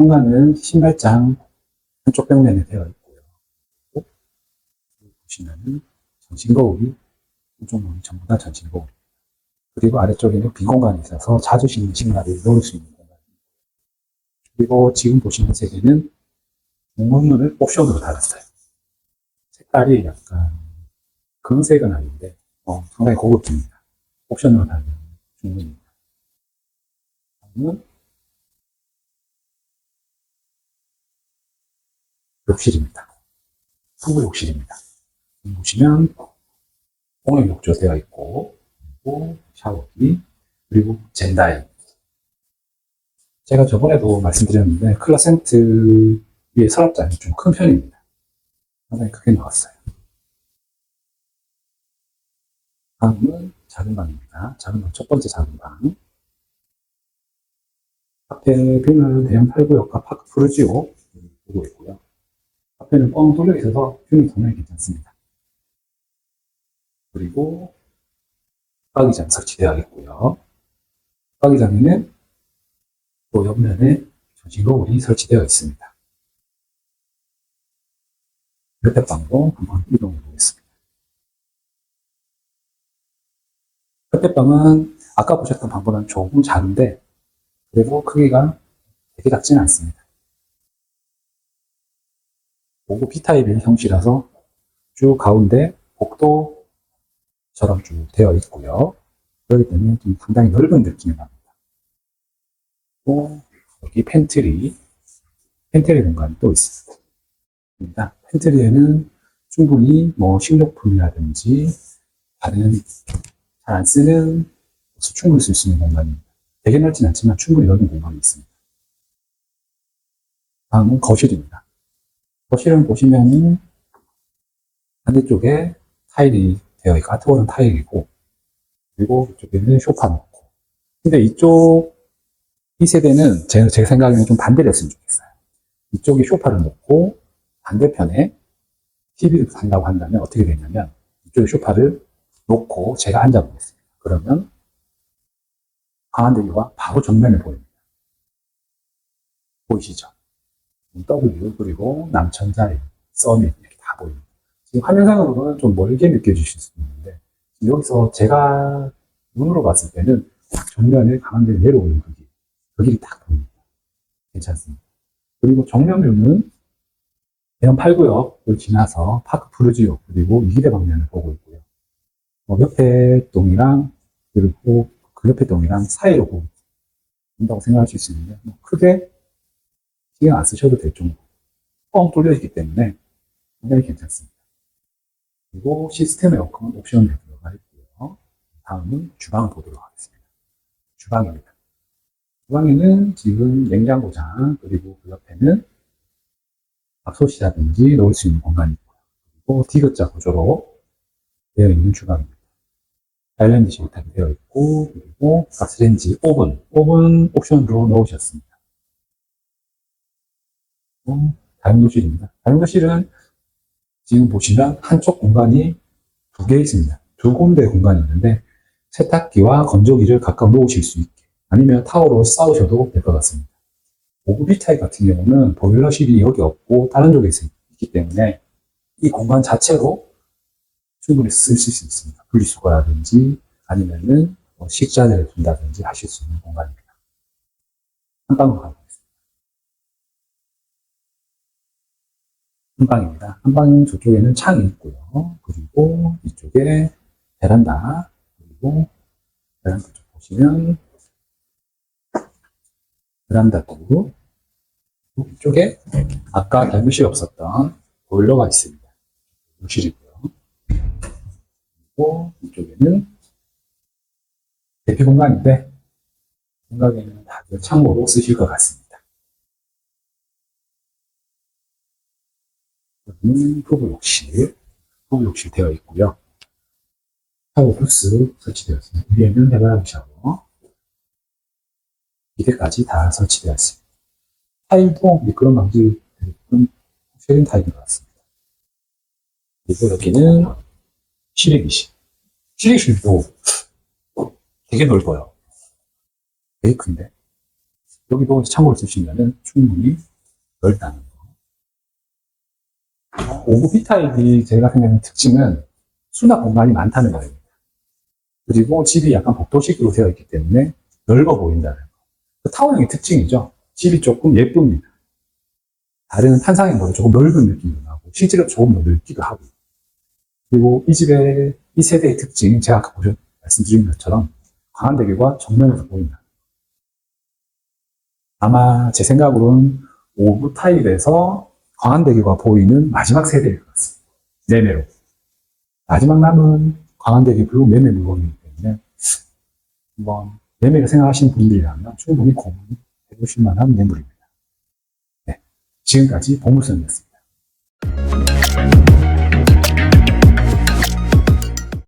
현관은 신발장 한쪽 벽면에 되어 있고요. 또 보시면은 전신 거울이 한쪽 문이 전부 다 전신 거울. 그리고 아래쪽에는 빈 공간이 있어서 자주 씻는 신발을 넣을 수 있는 공간. 그리고 지금 보시는 세계는 문문을 옵션으로 달았어요. 색깔이 약간 금색은 아닌데 어, 상당히 고급집니다. 옵션으로 달린 중문입니다. 다음은 욕실입니다. 부부 욕실입니다. 여기 보시면 공용 욕조 되어 있고 그리고 샤워기 그리고 젠다이 제가 저번에도 말씀드렸는데 클라센트 위에 서랍장이 좀 큰 편입니다. 상당히 크게 나왔어요. 다음은 작은 방입니다. 작은 방, 첫 번째 작은 방. 앞에 뷰는 대형 8구역과 파크 푸르지오 보고 있고요. 앞에는 뻥 뚫려 있어서 뷰는 상당히 괜찮습니다. 그리고 박이장 설치되어 있고요. 박이장에는 또 옆면에 전신 거울이 설치되어 있습니다. 옆에 방도 한번 이동해 보겠습니다. 옆에 방은 아까 보셨던 방보다는 조금 작은데 그래도 크기가 되게 작지는 않습니다. 보고 B타입의 형식이라서 쭉 가운데 복도처럼 쭉 되어 있고요. 그렇기 때문에 좀 상당히 넓은 느낌이 납니다. 또 여기 팬트리, 팬트리 공간이 또 있습니다. 팬트리에는 충분히 뭐 식료품이라든지 다른 잘 안 쓰는 충분히 쓸 수 있는 공간입니다. 되게 넓진 않지만 충분히 넓은 공간이 있습니다. 다음은 거실입니다. 거실은 보시면은 반대쪽에 타일이 되어 있고 아트월은 타일이고 그리고 이쪽에는 소파 놓고 근데 이쪽 이 세대는 제, 제 생각에는 좀 반대로 했으면 좋겠어요. 이쪽에 소파를 놓고 반대편에 TV를 산다고 한다면 어떻게 되냐면 이쪽에 소파를 놓고 제가 앉아보겠습니다. 그러면 강한대교가 바로 정면에 보입니다. 보이시죠? W 그리고 남천자리, 써밋 이렇게 다 보입니다. 지금 화면상으로는 좀 멀게 느껴지실 수 있는데 여기서 제가 눈으로 봤을 때는 딱 정면에 강한대로 내려오는 그 길, 그 길이 딱 보입니다. 괜찮습니다. 그리고 정면뷰는 대형 8구역을 지나서 파크 푸르지오 그리고 이기대 방면을 보고 있고요. 어, 옆에 동이랑 그리고 그 옆에 동이랑 사이로 있다고 생각하실 수 있는데 뭐 크게 신경 안 쓰셔도 될 정도. 뻥 뚫려 있기 때문에 굉장히 괜찮습니다. 그리고 시스템 에어컨 옵션에 들어가 있고요. 다음은 주방을 보도록 하겠습니다. 주방입니다. 주방에는 지금 냉장고장 그리고 그 옆에는 밥솥이라든지 넣을 수 있는 공간이 있고요. 그리고 디귿자 구조로 되어 있는 주방입니다. 아일랜드 식탁이 되어 있고 그리고 가스레인지, 오븐, 오븐 옵션으로 넣으셨습니다. 음, 다용도실입니다. 다용도실은 지금 보시면 한쪽 공간이 두 개 있습니다. 두 군데 공간이 있는데 세탁기와 건조기를 각각 놓으실 수 있게 아니면 타워로 쌓으셔도 될 것 같습니다. 5구 B타입 같은 경우는 보일러실이 여기 없고 다른 쪽에 있기 때문에 이 공간 자체로 충분히 쓰실 수 있습니다. 분리수거라든지 아니면은 뭐 식자재를 둔다든지 하실 수 있는 공간입니다. 한방으로 가보겠습니다. 한방입니다. 한방 저쪽에는 창이 있고요. 그리고 이쪽에 베란다 그리고 베란다 쪽 보시면 베란다도 이쪽에 아까 달무실 없었던 보일러가 있습니다. 욕실이고요. 그리고 이쪽에는 대피 공간인데 생각에는 다들 창고로 쓰실 것 같습니다. 부부 욕실, 부부 욕실 되어 있고요. 샤워 부스 설치되어 있습니다. 위에는 해바라기 샤워, 기대까지 다 설치되어 있습니다. 타일도 미끄럼 방지 대부분 쉐린 타일인 것 같습니다. 그리고 여기는 실외기실. 실외기실도 되게 넓어요. 되게 큰데. 여기도 참고로 쓰시면은 충분히 넓다는 거. 5구 B타입이 제가 생각하는 특징은 수납 공간이 많다는 거예요. 그리고 집이 약간 복도식으로 되어 있기 때문에 넓어 보인다는 거. 그 타워형의 특징이죠. 집이 조금 예쁩니다. 다른 판상형보다 조금 넓은 느낌도 나고, 실제로 조금 더 넓기도 하고. 그리고 이 집의, 이 세대의 특징, 제가 아까 보셨, 말씀드린 것처럼 광안대교가 정면에서 보인다. 아마 제 생각으로는 5구 타입에서 광안대교가 보이는 마지막 세대일 것 같습니다. 매매로. 마지막 남은 광안대교 그리고 매매 물건이기 때문에 한번 매매를 생각하시는 분들이라면 충분히 고민해 보실 만한 매물입니다. 네. 지금까지 보물선이었습니다.